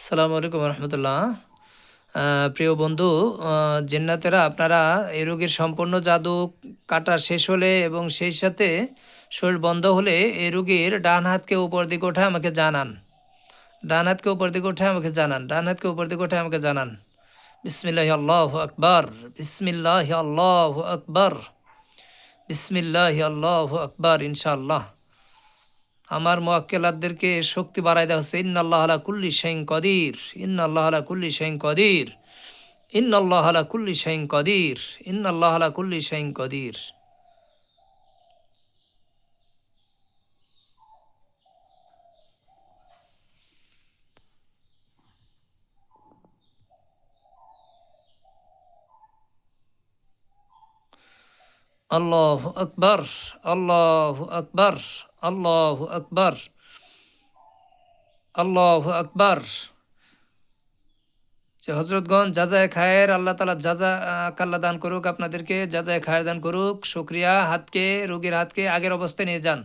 আসসালামু আলাইকুম রহমতুল্লাহ। প্রিয় বন্ধু জিন্নাতেরা, আপনারা এই রোগীর সম্পূর্ণ জাদু কাটা শেষ হলে এবং সেই সাথে শরীর বন্ধ হলে এই রোগীর ডান হাতকে উপর দিকে ওঠে আমাকে জানান। ডান হাতকে উপর দিকে ওঠে আমাকে জানান। ডান হাতকে উপর দিকে ওঠে আমাকে জানান। বিসমিল্লাহ আল্লাহ আকবর। বিসমিল্লাহ আল্লাহ আকবর। বিসমিল্লাহ আল্লাহ আকবর, ইনশাআল্লাহ। আমার মোয়াক্কেলাদেরকে শক্তি বাড়াই দেওয়া হচ্ছে ইন্ন আল্লাহ আলা কুল্লি শাইন কদির ইন্ন আল্লাহ আলা কুল্লি শাইন কদির ইন্ন আল্লাহ আলা কুল্লি শাইন কদির ইন্ন আল্লাহ আলা কুল্লি শাইন কদির। আল্লাহ আকবর আল্লাহ আকবর আল্লাহ আকবর আল্লাহ আকবর যে হজরতগঞ্জ যাজায় খায়ের, আল্লাহ তালা যাজা কাল্লা দান করুক আপনাদেরকে যাজায় খায়ের দান করুক, শুক্রিয়া, হাতকে, রোগীর হাতকে, আগের অবস্থায় নিয়ে যান।